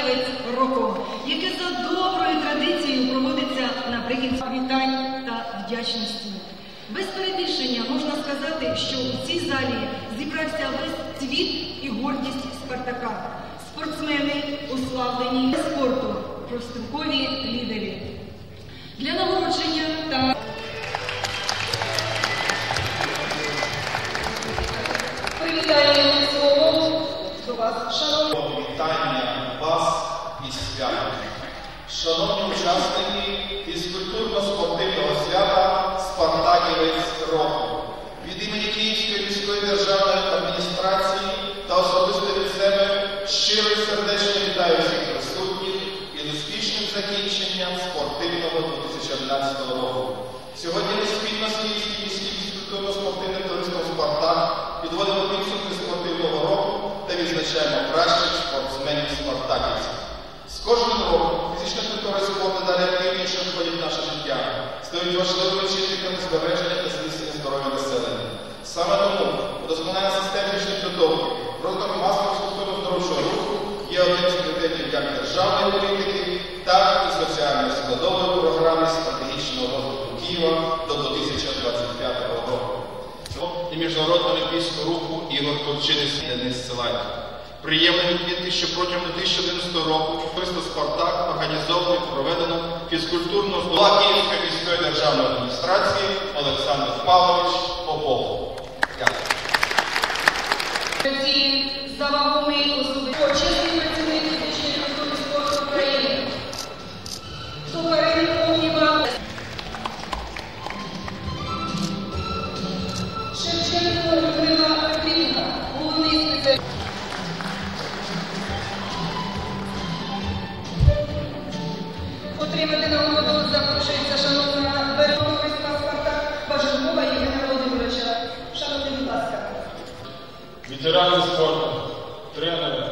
Спартаківець року, яке за доброю традицією проводиться наприкінці вітань та вдячності. Без перебільшення можна сказати, що у цій залі зібрався весь цвіт і гордість Спартака, спортсмени, уславлені спорту, профспілкові лідери. Для нагородження та святом. Шановні учасники фізкультурно-спортивного свята Спартаківець року. Від імені Київської міської державної адміністрації та особисто від себе щиро і сердечно вітаю всіх присутніх із успішним закінченням спортивного 2011 року. Сьогодні ми спільно з Київським міським фізкультурно-спортивним товариством Спартак підводимо підсумки спортивного року та відзначаємо кращих спортсменів спартаківців. З кожним роком фізична культура і спорт дедалі активніше входять в наше життя, стають важливими чинниками збереження та зміцнення здоров'я населення. Саме тому удосконалення систем фізичної підготовки, розвиток масового спортивно-здоровчого руху є одним з пріоритетів як державної політики, так і соціальної складової програми стратегічного розвитку Києва до 2025 року і Міжнародного олімпійського руху Ігор Турчини Денис Силаньків. Приємно відмітити, що протягом 2011 року товариство Спартак організовано і проведено фізкультурну здобула Київської міської державної адміністрації Олександр Павлович Попов. Ветерани спорту, тренери.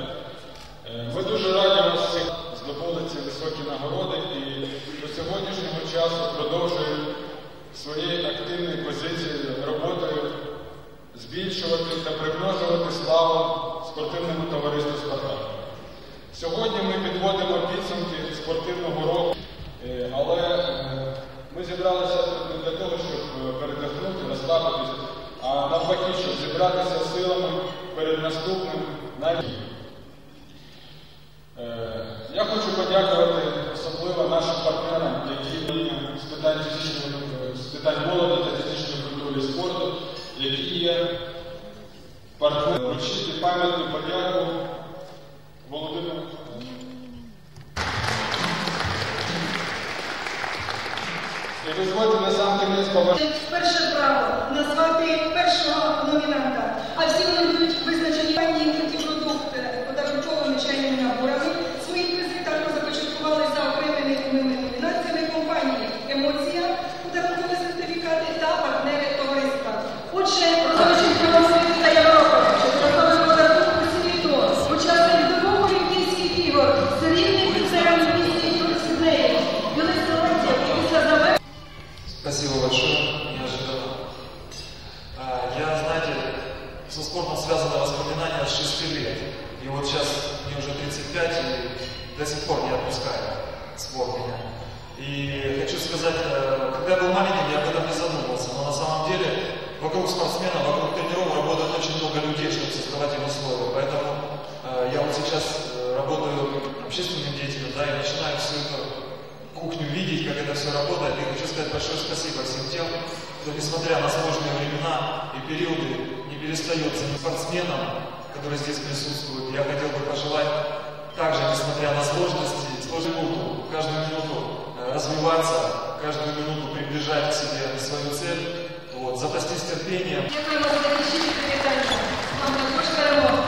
Е, Ми дуже раді вас всіх здобули ці високі нагороди і до сьогоднішнього часу продовжують своєю активною позицією роботою збільшувати та примножувати славу спортивному товариству «Спартак». Сьогодні ми підводимо підсумки спортивного року, е, але е, ми зібралися не для того, щоб передихнути, розслабитися, а навпаки, щоб зібратися силами перед наступним навіть. Е, Я хочу подякувати особливо нашим партнерам, які з питань фізичної е, з питань молоді та фізичної культури і спорту, які є партнерами вручити пам'ятну подяку Володимиру. І дозвольте на сам кінець побажати. Перше право назвати першого номінанта, а всі вони будуть визначені пані продукт подарунковими чайними наборами. Свої призи також започаткували за окремими номінаціями компанії Емоція, подарункові сертифікати та партнери товариства. Отже, хочу сказать, э, когда я был маленьким, я об этом не задумывался. Но на самом деле вокруг спортсменов, вокруг тренеров работает очень много людей, чтобы создавать им условия. Поэтому э, я вот сейчас э, работаю общественным деятелем, да, и начинаю всю эту кухню видеть, как это все работает. И хочу сказать большое спасибо всем тем, кто, несмотря на сложные времена и периоды, не перестает за спортсменам, которые здесь присутствуют. Я хотел бы пожелать также, несмотря на сложности, сложную минуту, каждую минуту э, развиваться, каждую минуту приближать к себе свою цель, вот, запастись терпением, Дякуємо за такі щирі привітання. Вам також перемог.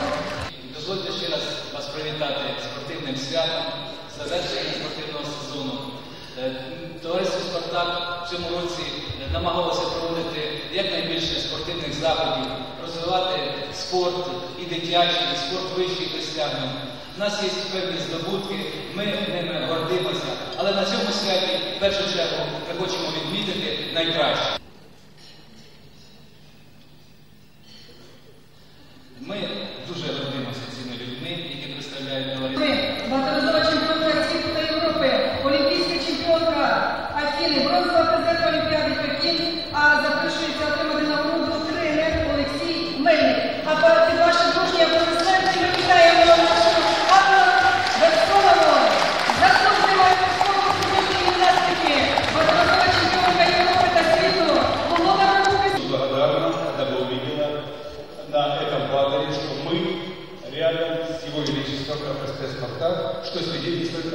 Дозвольте ще раз вас привітати спортивним святом, завершення спортивного сезону. Е, Товариство Спартак в цьому році е, намагалося проводити якнайбільше спортивних заходів, розвивати спорт і дитячий, і спорт вищих досягнень. У нас є певні здобутки, ми ними гордимося, але на цьому святі в першу чергу ми хочемо відмітити найкраще.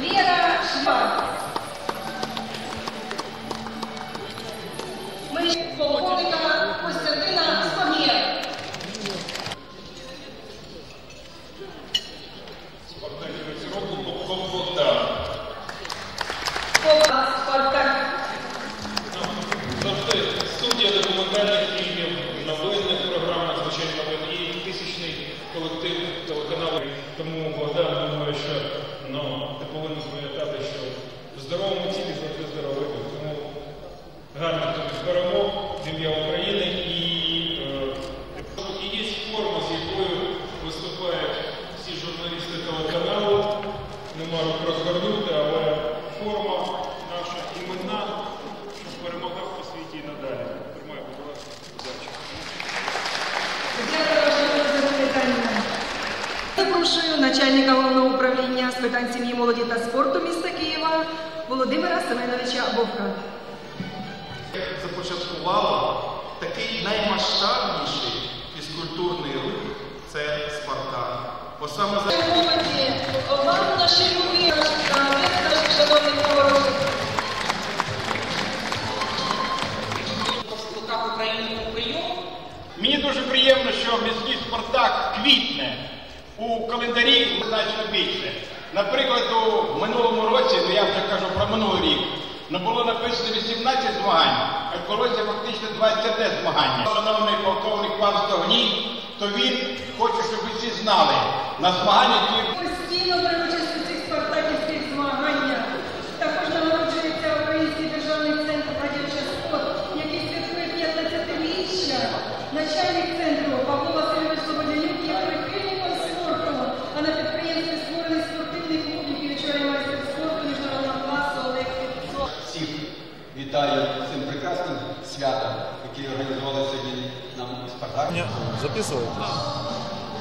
Лера Шваб. Ми полковника Костянтина Сомєр. Спартаківець року Бобков Богдан. Повна Спартак. Завжди студія документальних фільмів, новинних програм, звичайно, новин і тисячний колектив телеканалу. Тому Богдан думаю, що ну, ти пам'ятати, що в здоровому тілі завжди здоровий. дух. Тому гарно тобі зберемо в ім'я України і, е, і є форма, з якою виступають всі журналісти телеканалу. Нема рук розгорнути, але управління з питань сім'ї, молоді та спорту міста Києва Володимира Семеновича Вовка. започаткувало такий наймасштабніший фізкультурний рух це Спартак. Бо саме за Молоді, наші любі, у прийом. Мені дуже приємно, що міський Спартак квітне у календарі значно більше. Наприклад, у минулому році, ну я вже кажу про минулий рік, ну було написано 18 змагань, а відбулося фактично 20 змагання. Шановний полковник пан Стогній, то він хоче, щоб ви всі знали на змаганнях, Постійно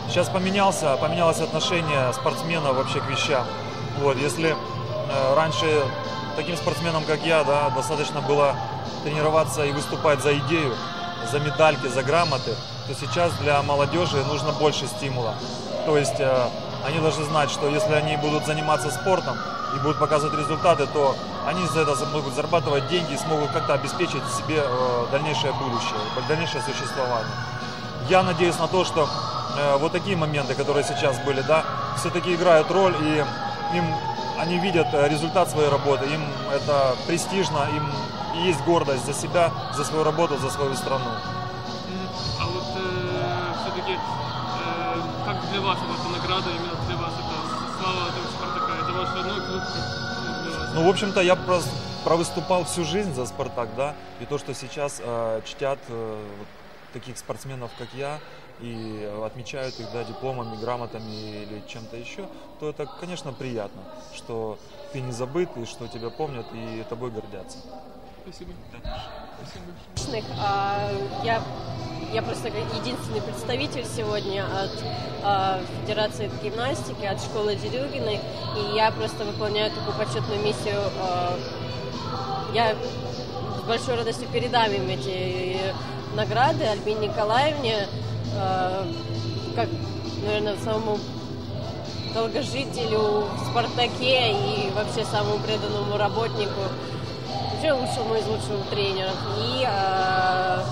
Сейчас поменялся, поменялось отношение спортсмена вообще к вещам. Вот, если э, раньше таким спортсменам, как я, да, достаточно было тренироваться и выступать за идею, за медальки, за грамоты, то сейчас для молодежи нужно больше стимула. То есть э, они должны знать, что если они будут заниматься спортом и будут показывать результаты, то они за это смогут зарабатывать деньги и смогут как-то обеспечить себе э, дальнейшее будущее, дальнейшее существование. Я надеюсь на то, что э, вот такие моменты, которые сейчас были, да, все-таки играют роль, и им они видят э, результат своей работы, им это престижно, им есть гордость за себя, за свою работу, за свою страну. А вот все-таки, как для вас эта награда, именно для вас это слава этого Спартака? Это ваш родной клуб? Ну, в общем-то, я просто провыступал всю жизнь за Спартак, да, и то, что сейчас э, чтят э, таких спортсменов, как я, и отмечают их, да, дипломами, грамотами или чем-то еще, то это, конечно, приятно, что ты не забыт, и что тебя помнят, и тобой гордятся. Спасибо. Спасибо большое. Личных, а, Я, я просто единственный представитель сегодня от а, Федерации гимнастики, от школы Дерюгиной, и я просто выполняю такую почетную миссию. а, Я большой радостью передам им эти награды Альбине Николаевне, э, как, наверное, самому долгожителю в «Спартаке» и вообще самому преданному работнику, вообще лучшему из лучших тренеров. И э,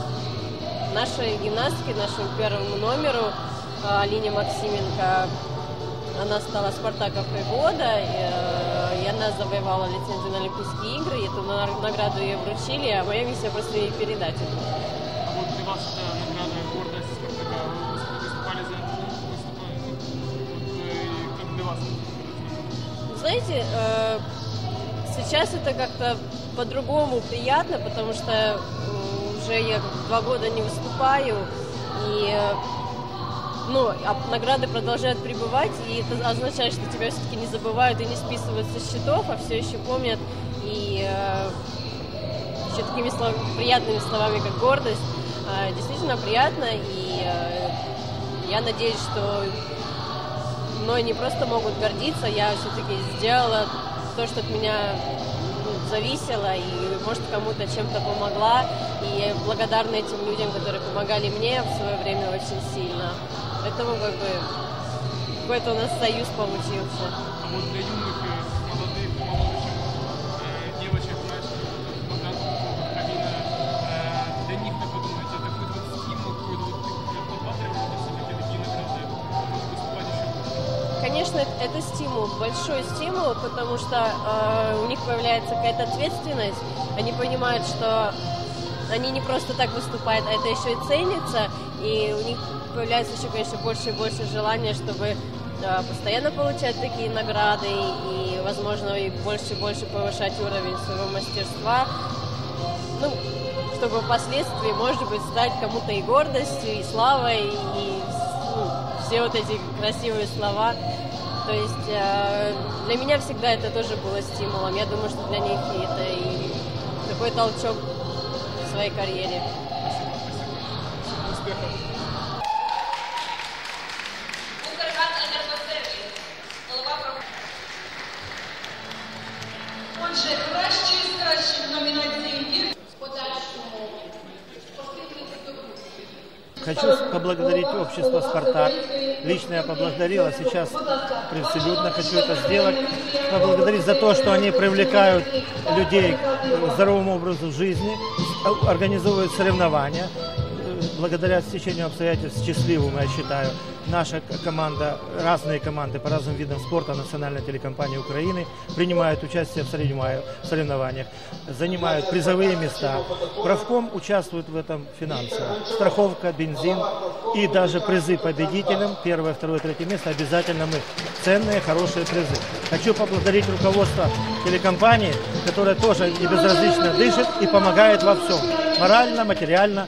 нашей гимнастке, нашему первому номеру э, Алине Максименко, она стала спартаковкой года, э, и она завоевала лицензию на Олимпийские игры, и эту награду ей вручили, а моя миссия просто ей передать это. А вот для вас это награда гордость выступали за как для вас? Знаете, э, сейчас это как-то по-другому приятно, потому что уже я два года не выступаю, и ну, а награды продолжают прибывать, и это означает, что тебя все-таки не забывают и не списывают со счетов, а все еще помнят и э, еще такими слов, приятными словами, как гордость. Э, действительно приятно, и э, я надеюсь, что мной не просто могут гордиться, я все-таки сделала то, что от меня ну, зависело, и, может, кому-то чем-то помогла, и благодарна этим людям, которые помогали мне в свое время очень сильно. Поэтому как бы какой-то у нас союз получился. А вот для юных, Конечно, это стимул, большой стимул, потому что э, у них появляется какая-то ответственность, они понимают, что они не просто так выступают, а это еще и ценится, и у них появляется еще, конечно, больше и больше желания, чтобы да, постоянно получать такие награды и, возможно, и больше и больше повышать уровень своего мастерства. Ну, чтобы впоследствии, может быть, стать кому-то и гордостью, и славой, и ну, все вот эти красивые слова. То есть э, для меня всегда это тоже было стимулом. Я думаю, что для них это и такой толчок в своей карьере. успехов. Хочу поблагодарить общество «Спартак». Лично я поблагодарил, а сейчас абсолютно хочу это сделать. Поблагодарить за то, что они привлекают людей к здоровому образу жизни, организовывают соревнования благодаря стечению обстоятельств счастливым, я считаю, наша команда, разные команды по разным видам спорта национальной телекомпании Украины принимают участие в соревнованиях, занимают призовые места. Правком участвует в этом финансово. Страховка, бензин и даже призы победителям, первое, второе, третье место, обязательно мы. Ценные, хорошие призы. Хочу поблагодарить руководство телекомпании, которое тоже не безразлично дышит и помогает во всем. Морально, материально,